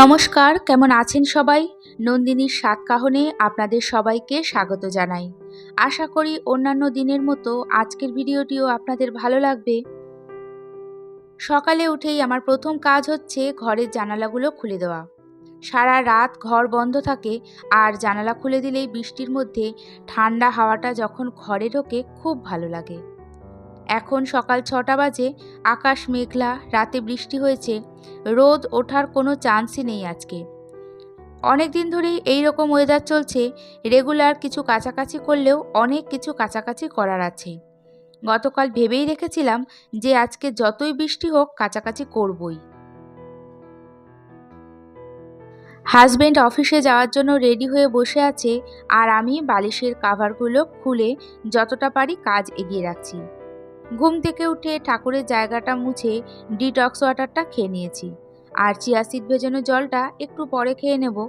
নমস্কার, কেমন আছেন সবাই? নন্দিনীর সাত কাহনে আপনাদের সবাইকে স্বাগত জানাই। আশা করি অন্যান্য দিনের মতো আজকের ভিডিওটিও আপনাদের ভালো লাগবে। সকালে উঠেই আমার প্রথম কাজ হচ্ছে ঘরের জানালাগুলো খুলে দেওয়া। সারা রাত ঘর বন্ধ থাকে, আর জানালা খুলে দিলেই বৃষ্টির মধ্যে ঠান্ডা হাওয়াটা যখন ঘরে ঢোকে খুব ভালো লাগে। এখন সকাল ছটা বাজে, আকাশ মেঘলা, রাতে বৃষ্টি হয়েছে, রোদ ওঠার কোনো চান্সই নেই আজকে। অনেক দিন ধরেই এই রকম ওয়েদার চলছে রেগুলার কিছু কাছাকাছি করলেও অনেক কিছু কাছাকাছি করার আছে। গতকাল ভেবেই রেখেছিলাম যে আজকে যতই বৃষ্টি হোক কাছাকাছি করবই। হাজব্যান্ড অফিসে যাওয়ার জন্য রেডি হয়ে বসে আছে আর আমি বালিশের কাভারগুলো খুলে যতটা পারি কাজ এগিয়ে রাখছি। ঘুম থেকে উঠে ঠাকুরের জায়গাটা মুছে ডিটক্স ওয়াটারটা খেয়ে নিয়েছি। আর চিয়া সিড ভেজানো জলটা একটু পরে খেয়ে নেব।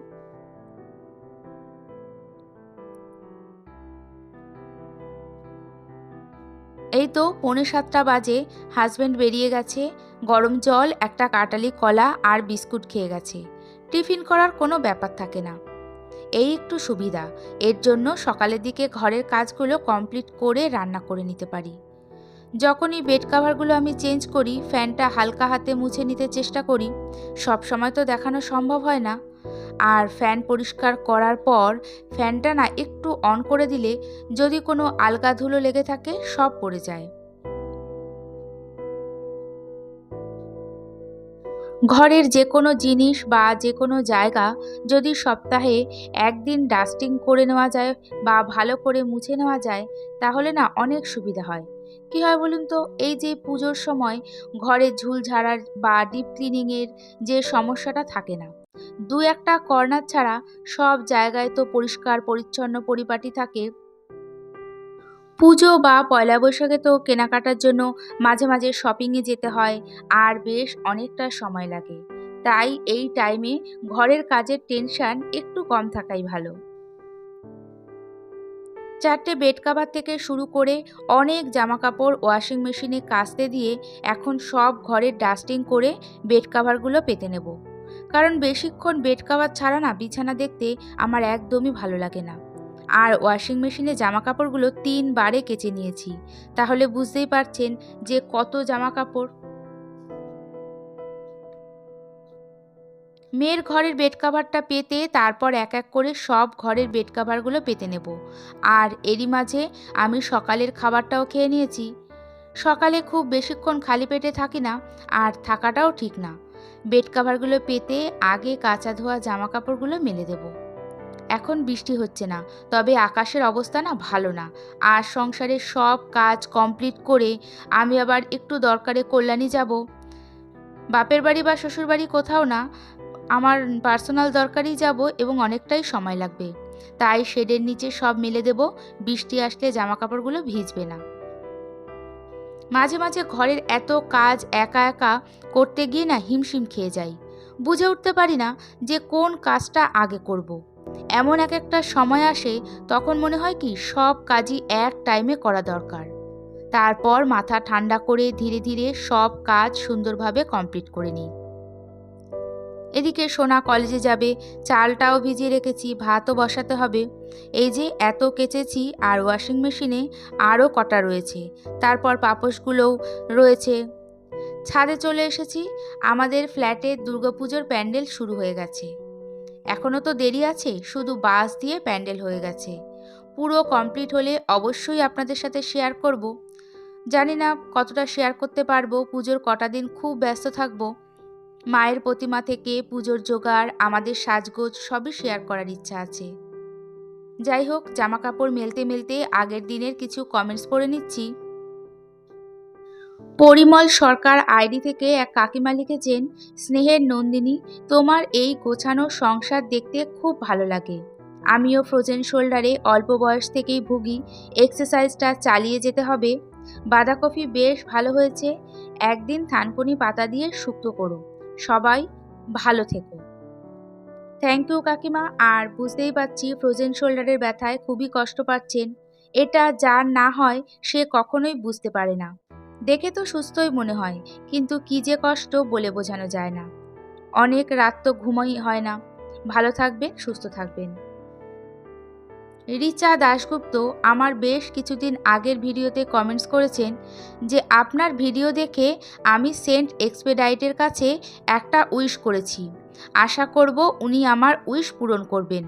এই তো পৌনে সাতটা বাজে হাজব্যান্ড বেরিয়ে গেছে। গরম জল, একটা কাটালি কলা আর বিস্কুট খেয়ে গেছে। টিফিন করার কোনো ব্যাপার থাকে না। এই একটু সুবিধা। এর জন্য সকালের দিকে ঘরের কাজগুলো কমপ্লিট করে রান্না করে নিতে পারি। যখনই বেড কাভারগুলো আমি চেঞ্জ করি ফ্যানটা হালকা হাতে মুছে নিতে চেষ্টা করি, সব সময় তো দেখানো সম্ভব হয় না। আর ফ্যান পরিষ্কার করার পর ফ্যানটা না একটু অন করে দিলে, যদি কোনো আলগা ধুলো লেগে থাকে, সব পড়ে যায়। ঘরের যে কোনো জিনিস বা যে কোনো জায়গা যদি সপ্তাহে একদিন ডাস্টিং করে নেওয়া যায় বা ভালো করে মুছে নেওয়া যায়, তাহলে না অনেক সুবিধা হয়। কী হয় বলুন তো? এই যে পুজোর সময় ঘরে ঝুল ঝাড়ার বা ডিপ ক্লিনিংয়ের যে সমস্যাটা থাকে না, দু একটা কর্নার ছাড়া সব জায়গায় তো পরিষ্কার, পরিচ্ছন্ন পরিপাটি থাকে। পুজো বা পয়লা বৈশাখে তো কেনাকাটার জন্য মাঝে মাঝে শপিংয়ে যেতে হয়, আর বেশ অনেকটা সময় লাগে। তাই এই টাইমে ঘরের কাজের টেনশন একটু কম থাকাই ভালো। চারটে বেড কাভার থেকে শুরু করে অনেক জামা কাপড় ওয়াশিং মেশিনে কাচতে দিয়ে এখন সব ঘরের ডাস্টিং করে বেড কাভারগুলো পেতে নেব। কারণ বেশিক্ষণ বেড কাভার ছাড়া না বিছানা দেখতে আমার একদমই ভালো লাগে না। আর ওয়াশিং মেশিনে জামা কাপড়গুলো তিনবারে কেচে নিয়েছি। তাহলে বুঝতেই পারছেন যে কত জামা মেয়ের ঘরের বেড কাভারটা পেতে তারপর এক এক করে সব ঘরের বেড কাভারগুলো পেতে নেব। আর এরই মাঝে আমি সকালের খাবারটাও খেয়ে নিয়েছি। সকালে খুব বেশিক্ষণ খালি পেটে থাকি না, আর থাকাটাও ঠিক না। বেড কাভারগুলো পেতে আগে কাঁচা ধোয়া জামা কাপড়গুলো মেলে দেব। এখন বৃষ্টি হচ্ছে না, তবে আকাশের অবস্থা না ভালো না। আর সংসারের সব কাজ কমপ্লিট করে আমি আবার একটু দরকারে কল্যাণী যাব। বাপের বাড়ি বা শ্বশুর বাড়ি কোথাও না আমার পার্সোনাল দরকারই যাব এবং অনেকটাই সময় লাগবে। তাই শেডের নিচে সব মেলে দেব, বৃষ্টি আসলে জামা কাপড়গুলো ভিজবে না। মাঝে মাঝে ঘরের এত কাজ একা একা করতে গিয়ে না হিমশিম খেয়ে যাই। বুঝে উঠতে পারি না যে কোন কাজটা আগে করব। এমন এক একটা সময় আসে তখন মনে হয় কি সব কাজই এক টাইমে করা দরকার। তারপর মাথা ঠান্ডা করে ধীরে ধীরে সব কাজ সুন্দরভাবে কমপ্লিট করে নিই। এদিকে সোনা কলেজে যাবে, চালটাও ভিজিয়ে রেখেছি, ভাতও বসাতে হবে। এই যে এত কেচেছি আর ওয়াশিং মেশিনে আরও কটা রয়েছে। তারপর পাপোশগুলোও রয়েছে। ছাদে চলে এসেছি, আমাদের ফ্ল্যাটে দুর্গাপুজোর প্যান্ডেল শুরু হয়ে গেছে। এখনও তো দেরি আছে, শুধু বাস দিয়ে প্যান্ডেল হয়ে গেছে। পুরো কমপ্লিট হলে অবশ্যই আপনাদের সাথে শেয়ার করব। জানি না কতটা শেয়ার করতে পারব, পুজোর কটা দিন খুব ব্যস্ত থাকব। মায়ের প্রতিমা থেকে পুজোর জোগাড়, আমাদের সাজগোজ সবই শেয়ার করার ইচ্ছা আছে। যাই হোক জামা কাপড় মেলতে মেলতে আগের দিনের কিছু কমেন্টস পড়ে নিচ্ছি। পরিমল সরকার আইডি থেকে এক কাকিমা লিখেছেন, স্নেহের নন্দিনী, তোমার এই গোছানো সংসার দেখতে খুব ভালো লাগে। আমিও ফ্রোজেন শোল্ডারে অল্প বয়স থেকেই ভুগি এক্সারসাইজটা চালিয়ে যেতে হবে। বাঁধাকপি বেশ ভালো হয়েছে, একদিন থানকুনি পাতা দিয়ে শুক্তো করো। সবাই ভালো থেকো। থ্যাংক ইউ কাকিমা। আর বুঝতেই পারছি ফ্রোজেন শোল্ডারের ব্যথায় খুবই কষ্ট পাচ্ছেন। এটা যার না হয়, সে কখনোই বুঝতে পারে না। দেখে তো সুস্থই মনে হয়, কিন্তু কি যে কষ্ট বলে বোঝানো যায় না। অনেক রাত তো ঘুমাই হয় না। ভালো থাকবেন, সুস্থ থাকবেন। রিচা দাশগুপ্ত আমার বেশ কিছুদিন আগের ভিডিওতে কমেন্টস করেছেন যে আপনার ভিডিও দেখে আমি সেন্ট এক্সপেডাইটের কাছে একটা উইশ করেছি। আশা করব উনি আমার উইশ পূরণ করবেন।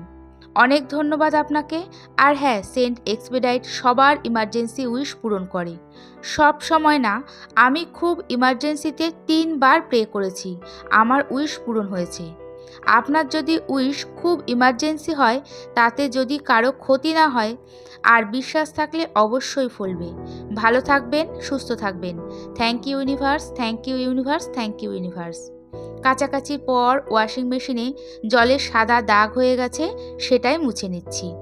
অনেক ধন্যবাদ আপনাকে। আর হ্যাঁ সেন্ট এক্সপেডাইট সবার ইমার্জেন্সি উইশ পূরণ করে। সব সময় না, আমি খুব ইমার্জেন্সিতে তিনবার প্রে করেছি। আমার উইশ পূরণ হয়েছে। আপনার যদি উইশ খুব ইমার্জেন্সি হয়, তাতে যদি কারও ক্ষতি না হয়, আর বিশ্বাস থাকলে অবশ্যই ফলবে। ভালো থাকবেন, সুস্থ থাকবেন। Thank you universe, thank you universe, thank you universe. কাছাকাছির পর ওয়াশিং মেশিনে জলের সাদা দাগ হয়ে গেছে, সেটাই মুছে নিচ্ছি।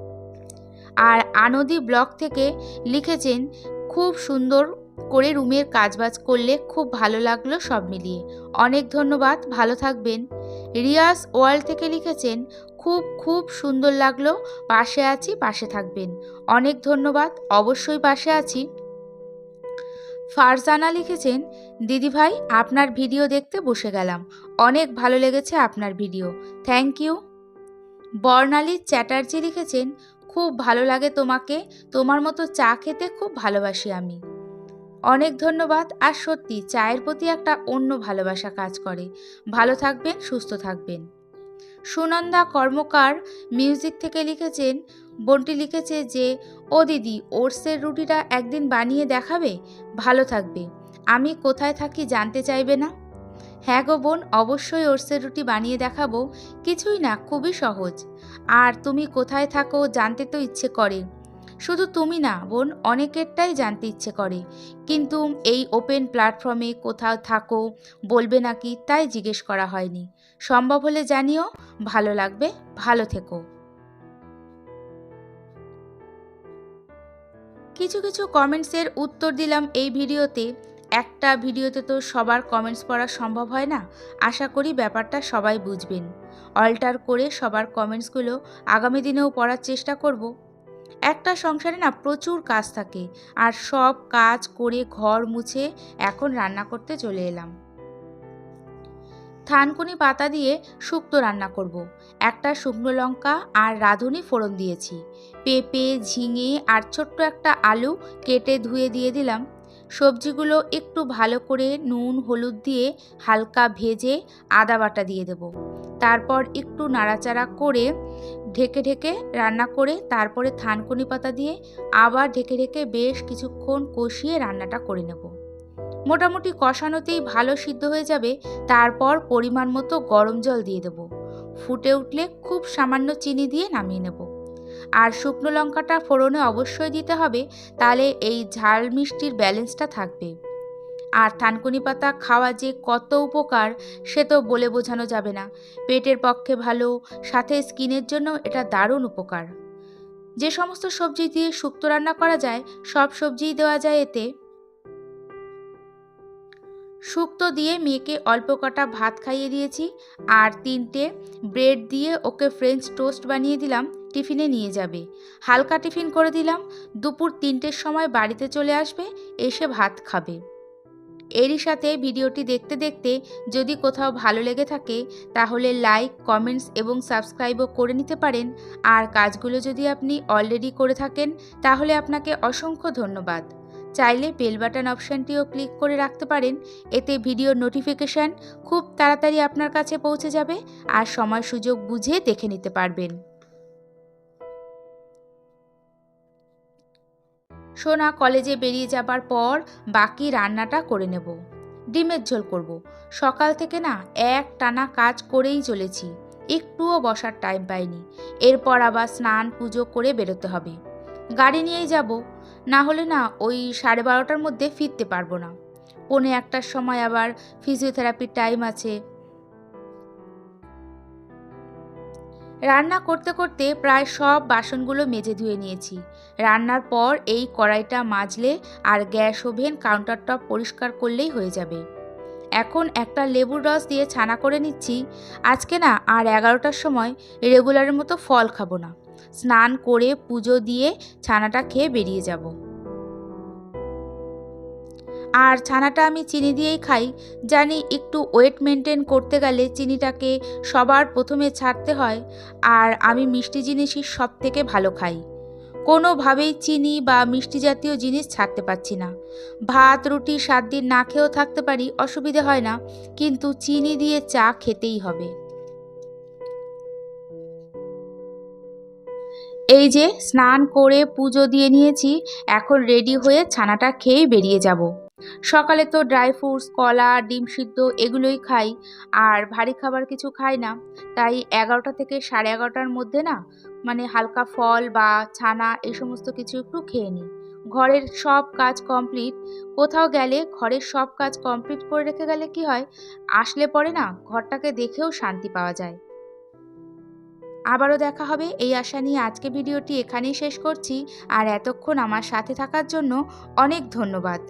আর আনদি ব্লগ থেকে লিখেছেন, খুব সুন্দর করে রুমের কাজবাজ করলে খুব ভালো লাগল সব মিলিয়ে। অনেক ধন্যবাদ, ভালো থাকবেন। রিয়াস ওয়ার্ল্ড থেকে লিখেছেন, খুব খুব সুন্দর লাগল। পাশে আছি, পাশে থাকবেন। অনেক ধন্যবাদ। অবশ্যই পাশে আছি। ফারজানা লিখেছেন দিদিভাই আপনার ভিডিও দেখতে বসে গেলাম। অনেক ভালো লেগেছে আপনার video. Thank you. Barnali Chatterjee লিখেছেন, খুব ভালো লাগে তোমাকে। তোমার মতো চা খেতে খুব ভালোবাসি আমি। অনেক ধন্যবাদ। আর সত্যি, চায়ের প্রতি একটা অন্য ভালোবাসা কাজ করে। ভালো থাকবেন, সুস্থ থাকবেন। সুনন্দা কর্মকার মিউজিক থেকে লিখেছেন, বোনটি লিখেছে যে, ও দিদি, ওটসের রুটিটা একদিন বানিয়ে দেখাবে? ভালো থাকবে। আমি কোথায় থাকি জানতে চাইবে না? হ্যাঁ গো বোন, অবশ্যই ওটসের রুটি বানিয়ে দেখাবো। কিছুই না, খুবই সহজ। আর তুমি কোথায় থাকো জানতে তো ইচ্ছে করে। শুধু তুমি না, বোন, অনেকেরটাই জানতে ইচ্ছে করে। কিন্তু এই ওপেন প্ল্যাটফর্মে কোথাও থাকো, বলবে নাকি তাই জিজ্ঞেস করা হয়নি। সম্ভব হলে জানিও, ভালো লাগবে, ভালো থেকো। কিছু কিছু কমেন্টসের উত্তর দিলাম এই ভিডিওতে। একটা ভিডিওতে তো সবার কমেন্টস পড়া সম্ভব হয় না, আশা করি ব্যাপারটা সবাই বুঝবেন। অল্টার করে সবার কমেন্টসগুলো আগামী দিনেও পড়ার চেষ্টা করব। একটা সংসারে না প্রচুর কাজ থাকে। আর সব কাজ করে ঘর মুছে এখন রান্না করতে চলে এলাম। থানকুনি পাতা দিয়ে শুক্তো রান্না করব। একটা শুকনো লঙ্কা আর রাঁধুনি ফোড়ন দিয়েছি। পেঁপে, ঝিঙে আর ছোট্ট একটা আলু কেটে ধুয়ে দিয়ে দিলাম। সবজিগুলো একটু ভালো করে নুন, হলুদ দিয়ে হালকা ভেজে আদা বাটা দিয়ে দেব। তারপর একটু নাড়াচাড়া করে ঢেকে ঢেকে রান্না করে তারপরে থানকুনি পাতা দিয়ে আবার ঢেকে ঢেকে বেশ কিছুক্ষণ কষিয়ে রান্নাটা করে নেব। মোটামুটি কষানোতেই ভালো সিদ্ধ হয়ে যাবে, তারপর পরিমাণ মতো গরম জল দিয়ে দেব। ফুটে উঠলে খুব সামান্য চিনি দিয়ে নামিয়ে নেব। আর শুকনো লঙ্কাটা ফোড়নে অবশ্যই দিতে হবে, তাহলে এই ঝাল মিষ্টির ব্যালেন্সটা থাকবে। আর থানকুনি পাতা খাওয়া যে কত উপকার, সে তো বলে বোঝানো যাবে না। পেটের পক্ষে ভালো, সাথে স্কিনের জন্য এটা দারুণ উপকার। যে সমস্ত সবজি দিয়ে শুক্তো রান্না করা যায়, সব সবজিই দেওয়া যায় এতে। শুক্তো দিয়ে মেয়েকে অল্প কটা ভাত খাইয়ে দিয়েছি আর তিনটে ব্রেড দিয়ে ওকে ফ্রেঞ্চ টোস্ট বানিয়ে দিলাম, টিফিনে নিয়ে যাবে। হালকা টিফিন করে দিলাম, দুপুর তিনটের সময় বাড়িতে চলে আসবে, এসে ভাত খাবে। এরই সাথে ভিডিওটি দেখতে দেখতে যদি কোথাও ভালো লেগে থাকে, তাহলে লাইক, কমেন্টস এবং সাবস্ক্রাইবও করে নিতে পারেন। আর কাজগুলো যদি আপনি অলরেডি করে থাকেন, তাহলে আপনাকে অসংখ্য ধন্যবাদ। চাইলে বেল বাটন অপশানটিও ক্লিক করে রাখতে পারেন, এতে ভিডিওর নোটিফিকেশান খুব তাড়াতাড়ি আপনার কাছে পৌঁছে যাবে আর সময় সুযোগ বুঝে দেখে নিতে পারবেন। সোনা কলেজে বেরিয়ে যাবার পর বাকি রান্নাটা করে নেব। ডিমের ঝোল করব। সকাল থেকে না এক টানা কাজ করেই চলেছি। একটুও বসার টাইম পাইনি। এরপর আবার স্নান, পুজো করে বেরোতে হবে। গাড়ি নিয়েই যাব। না হলে না ওই সাড়ে বারোটার মধ্যে ফিরতে পারব না। পৌনে একটার সময় আবার ফিজিওথেরাপির টাইম আছে। রান্না করতে করতে প্রায় সব বাসনগুলো মেজে ধুয়ে নিয়েছি। রান্নার পর এই কড়াইটা মাজলে আর গ্যাস ওভেন কাউন্টার টপ পরিষ্কার করলেই হয়ে যাবে। এখন একটা লেবুর রস দিয়ে ছানা করে নিচ্ছি। আজকে না আর এগারোটার সময় রেগুলারের মতো ফল খাব না। স্নান করে পুজো দিয়ে ছানাটা খেয়ে বেরিয়ে যাব। আর ছানাটা আমি চিনি দিয়েই খাই। জানি একটু ওয়েট মেনটেন করতে গেলে চিনিটাকে সবার প্রথমে ছাড়তে হয়, আর আমি মিষ্টি জিনিসই সব থেকে ভালো খাই। কোনোভাবেই চিনি বা মিষ্টি জাতীয় জিনিস ছাড়তে পারছি না। ভাত, রুটি, সাত দিন না খেয়েও থাকতে পারি, অসুবিধে হয় না, কিন্তু চিনি দিয়ে চা খেতেই হবে। এই যে, স্নান করে পুজো দিয়ে নিয়েছি, এখন রেডি হয়ে ছানাটা খেয়েই বেরিয়ে যাব। সকালে তো ড্রাই ফ্রুটস, কলা, ডিম সিদ্ধ এগুলোই খাই, আর ভারী খাবার কিছু খাই না। তাই এগারোটা থেকে সাড়ে এগারোটার মধ্যে না মানে হালকা ফল বা ছানা এই সমস্ত কিছু একটু খেয়ে নিই। ঘরের সব কাজ কমপ্লিট, কোথাও গেলে, ঘরের সব কাজ কমপ্লিট করে রেখে গেলে কি হয়, আসলে পরে না, ঘরটাকে দেখেও শান্তি পাওয়া যায়। আবারও দেখা হবে, এই আশা নিয়ে আজকে ভিডিওটি এখানেই শেষ করছি, আর এতক্ষণ আমার সাথে থাকার জন্য অনেক ধন্যবাদ।